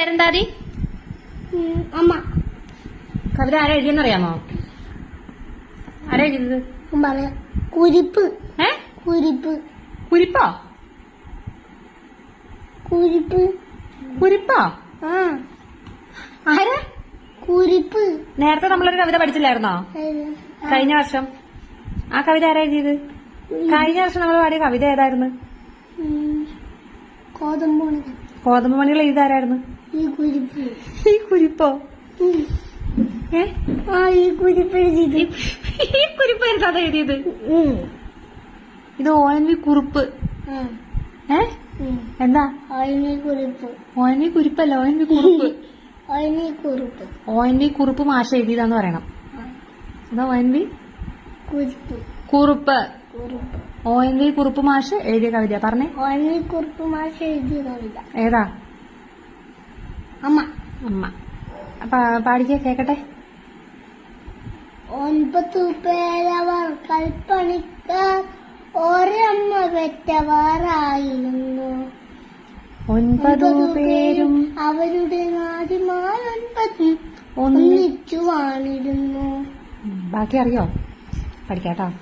പേരെന്താതി അമ്മ. കവിത ആരാ എഴുതിയെന്നറിയാമോ? ആരാ എഴുതിയത്? കുരിപ്പ്. ഏ? കുരിപ്പ്. കുരിപ്പോ? കുരിപ്പ്. കുരിപ്പോ? ആ. ആരാ? കുരിപ്പ്. നേരത്തെ നമ്മളൊരു കവിത പഠിച്ചില്ലായിരുന്നോ? കഴിഞ്ഞ വർഷം. ആ കവിത ആരാ എഴുതിയത്? കഴിഞ്ഞ വർഷം നമ്മൾ പാടിയ കവിത ഏതായിരുന്നു? കോതമ്പ് മണികൾ കോതമ്പ് മണികൾ എഴുതാരായിരുന്നു ഈ കുരിപ്പ്. ഏ? ആ ഈ കുരിപ്പ് എഴുതിയത്. ഈ കുരിപ്പ് എന്താ എഴുതിയത്. ഇത് ഒ എൻ വി കുറിപ്പ് ഏ. എന്താ? അതിന് കുറിപ്പ്. ഒ എൻ വി കുരിപ്പല്ല എൻ വി കുറുപ്പ്. അതിന് കുറിപ്പ്. എൻ വി കുറിപ്പ് മാഷ എഴുതിയതാന്ന് പറയണം. എന്താ ഒ എൻ വി കുറുപ്പ്. കുറിപ്പ്. ഒ എൻ വി കുറിപ്പ് മാഷ് എഴുതിയ കവിത പറഞ്ഞേ. അതിന് കുറിപ്പ് മാഷ എഴുതിയ കവിത. ഏതാ? അമ്മ. പാടിക്കേ കേക്കട്ടെ? ഒൻപത് പേരവർ കൽപ്പണിക്കാർ ഒരമ്മ പെറ്റവരായിരുന്നു. ഒൻപതു പേരും അവരുടെ നാടിമാർ ഒൻപതും ഒന്ന് ഒന്നിച്ചു വാണിരുന്നു ബാക്കി അറിയോ? പഠിക്കാട്ടോ.